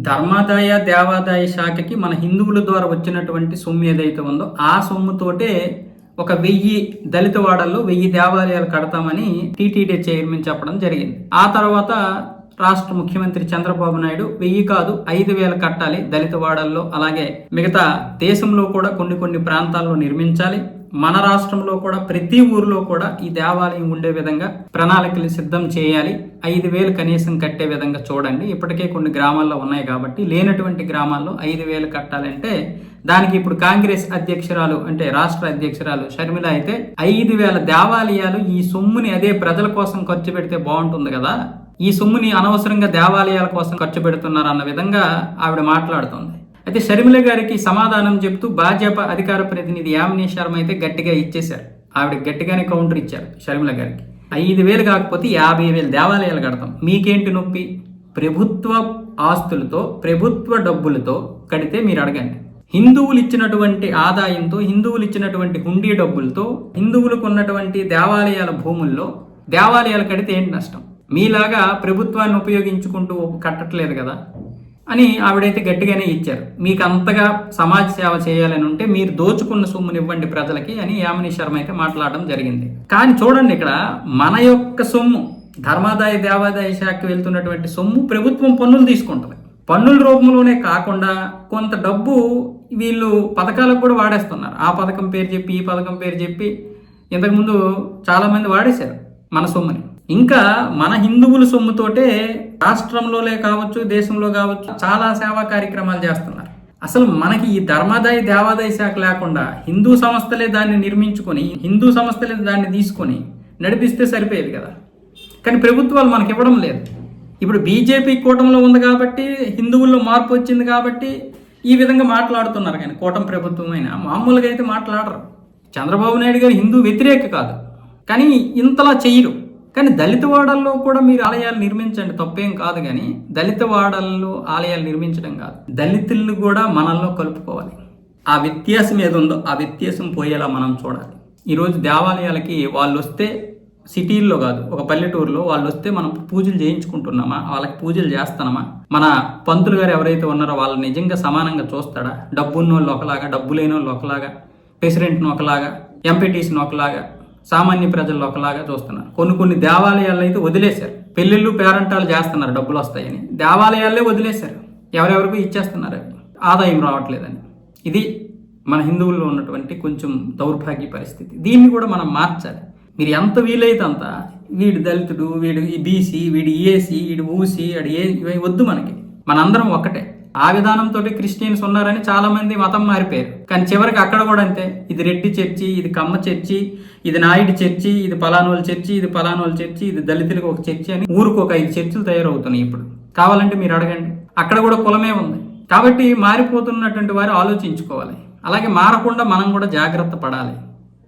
ధర్మాదాయ దేవాదాయ శాఖకి మన హిందువుల ద్వారా వచ్చినటువంటి సొమ్ము ఏదైతే ఉందో ఆ సొమ్ముతోటే ఒక వెయ్యి దళిత వాడల్లో వెయ్యి దేవాలయాలు కడతామని టీటీడీ చైర్మన్ చెప్పడం జరిగింది. ఆ తర్వాత రాష్ట్ర ముఖ్యమంత్రి చంద్రబాబు నాయుడు వెయ్యి కాదు ఐదు వేలు కట్టాలి దళిత వాడల్లో అలాగే మిగతా దేశంలో కూడా కొన్ని కొన్ని ప్రాంతాల్లో నిర్మించాలి. మన రాష్ట్రంలో కూడా ప్రతి ఊర్లో కూడా ఈ దేవాలయం ఉండే విధంగా ప్రణాళికలు సిద్ధం చేయాలి. ఐదు వేలు కనీసం కట్టే విధంగా చూడండి. ఇప్పటికే కొన్ని గ్రామాల్లో ఉన్నాయి కాబట్టి లేనటువంటి గ్రామాల్లో ఐదు వేలు కట్టాలంటే దానికి ఇప్పుడు కాంగ్రెస్ అధ్యక్షురాలు అంటే రాష్ట్ర అధ్యక్షురాలు షర్మిల అయితే ఐదు వేల దేవాలయాలు ఈ సొమ్ముని అదే ప్రజల కోసం ఖర్చు పెడితే బాగుంటుంది కదా. ఈ సొమ్ముని అనవసరంగా దేవాలయాల కోసం ఖర్చు పెడుతున్నారు అన్న విధంగా ఆవిడ మాట్లాడుతుంది. అయితే షర్మిల గారికి సమాధానం చెప్తూ భాజపా అధికార ప్రతినిధి యామిని శర్మ అయితే గట్టిగా ఇచ్చేశారు. ఆవిడ గట్టిగానే కౌంటర్ ఇచ్చారు షర్మిల గారికి. ఐదు వేలు కాకపోతే యాభై వేలు దేవాలయాలు కడతాం. మీకేంటి నొప్పి? ప్రభుత్వ ఆస్తులతో ప్రభుత్వ డబ్బులతో కడితే మీరు అడగండి. హిందువులు ఇచ్చినటువంటి ఆదాయంతో హిందువులు ఇచ్చినటువంటి హుండీ డబ్బులతో హిందువులకు ఉన్నటువంటి దేవాలయాల భూముల్లో దేవాలయాలు కడితే ఏంటి నష్టం? మీలాగా ప్రభుత్వాన్ని ఉపయోగించుకుంటూ కట్టట్లేదు కదా? అని ఆవిడైతే గట్టిగానే ఇచ్చారు. మీకు అంతగా సమాజ సేవ చేయాలని ఉంటే మీరు దోచుకున్న సొమ్ముని ఇవ్వండి ప్రజలకి అని యామిని శర్మ అయితే మాట్లాడడం జరిగింది. కానీ చూడండి ఇక్కడ మన యొక్క సొమ్ము ధర్మాదాయ దేవాదాయ శాఖకి వెళ్తున్నటువంటి సొమ్ము ప్రభుత్వం పన్నులు తీసుకుంటుంది. పన్నుల రూపంలోనే కాకుండా కొంత డబ్బు వీళ్ళు పథకాలకు కూడా వాడేస్తున్నారు. ఆ పథకం పేరు చెప్పి ఈ పథకం పేరు చెప్పి ఇంతకుముందు చాలామంది వాడేశారు మన సొమ్ముని. ఇంకా మన హిందువుల సొమ్ముతోటే రాష్ట్రంలోనే కావచ్చు దేశంలో కావచ్చు చాలా సేవా కార్యక్రమాలు చేస్తున్నారు. అసలు మనకి ఈ ధర్మాదాయ దేవాదాయ శాఖ లేకుండా హిందూ సంస్థలే దాన్ని నిర్మించుకొని హిందూ సంస్థలే దాన్ని తీసుకొని నడిపిస్తే సరిపోయేది కదా. కానీ ప్రభుత్వాలు మనకి ఇవ్వడం లేదు. ఇప్పుడు బీజేపీ కూటమిలో ఉంది కాబట్టి హిందువుల్లో మార్పు వచ్చింది కాబట్టి ఈ విధంగా మాట్లాడుతున్నారు కానీ కూటమి ప్రభుత్వం అయినా మామూలుగా అయితే మాట్లాడరు. చంద్రబాబు నాయుడు గారు హిందూ వ్యతిరేక కాదు. కానీ ఇంతలా చెయ్యరు కానీ దళిత వాడల్లో కూడా మీరు ఆలయాలు నిర్మించండి తప్పేం కాదు కానీ దళిత వాడల్లో ఆలయాలు నిర్మించడం కాదు. దళితులను కూడా మనల్లో కలుపుకోవాలి. ఆ వ్యత్యాసం ఏది ఉందో ఆ వ్యత్యాసం పోయేలా మనం చూడాలి. ఈరోజు దేవాలయాలకి వాళ్ళు వస్తే సిటీల్లో కాదు ఒక పల్లెటూరులో వాళ్ళు వస్తే మనం పూజలు చేయించుకుంటున్నామా? వాళ్ళకి పూజలు చేస్తున్నామా మన పంతులు గారు ఎవరైతే ఉన్నారో వాళ్ళు నిజంగా సమానంగా చూస్తాడా? డబ్బున్న వాళ్ళు ఒకలాగా డబ్బు లేని వాళ్ళు ఒకలాగా ప్రెసిడెంట్ను ఒకలాగా ఎంపీటీసీని ఒకలాగా సామాన్య ప్రజల్లో ఒకలాగా చూస్తున్నారు. కొన్ని కొన్ని దేవాలయాలు అయితే వదిలేశారు. పెళ్ళిళ్ళు పేరంటాలు చేస్తున్నారు డబ్బులు వస్తాయని. దేవాలయాలే వదిలేశారు. ఎవరెవరికి ఇచ్చేస్తున్నారు? ఆదాయం రావట్లేదని. ఇది మన హిందువుల్లో ఉన్నటువంటి కొంచెం దౌర్భాగ్య పరిస్థితి. దీన్ని కూడా మనం మార్చాలి. మీరు ఎంత వీలైతే అంత వీడు దళితుడు వీడు బీసీ వీడు ఈఏసీ వీడు ఊసి వీడు ఏ ఇవి వద్దు మనకి. మనందరం ఒక్కటే. ఆ విధానంతో క్రిస్టియన్స్ ఉన్నారని చాలా మంది మతం మారిపోయారు. కానీ చివరికి అక్కడ కూడా అంతే. ఇది రెడ్డి చర్చి ఇది కమ్మ చర్చి ఇది నాయుడు చర్చి ఇది పలానోళ్ళ చర్చి ఇది పలానోళ్ళ చర్చి ఇది దళితులకు ఒక చర్చి అని ఊరికి ఒక ఐదు చర్చిలు తయారవుతున్నాయి ఇప్పుడు. కావాలంటే మీరు అడగండి. అక్కడ కూడా కులమే ఉంది. కాబట్టి మారిపోతున్నటువంటి వారు ఆలోచించుకోవాలి. అలాగే మారకుండా మనం కూడా జాగ్రత్త పడాలి.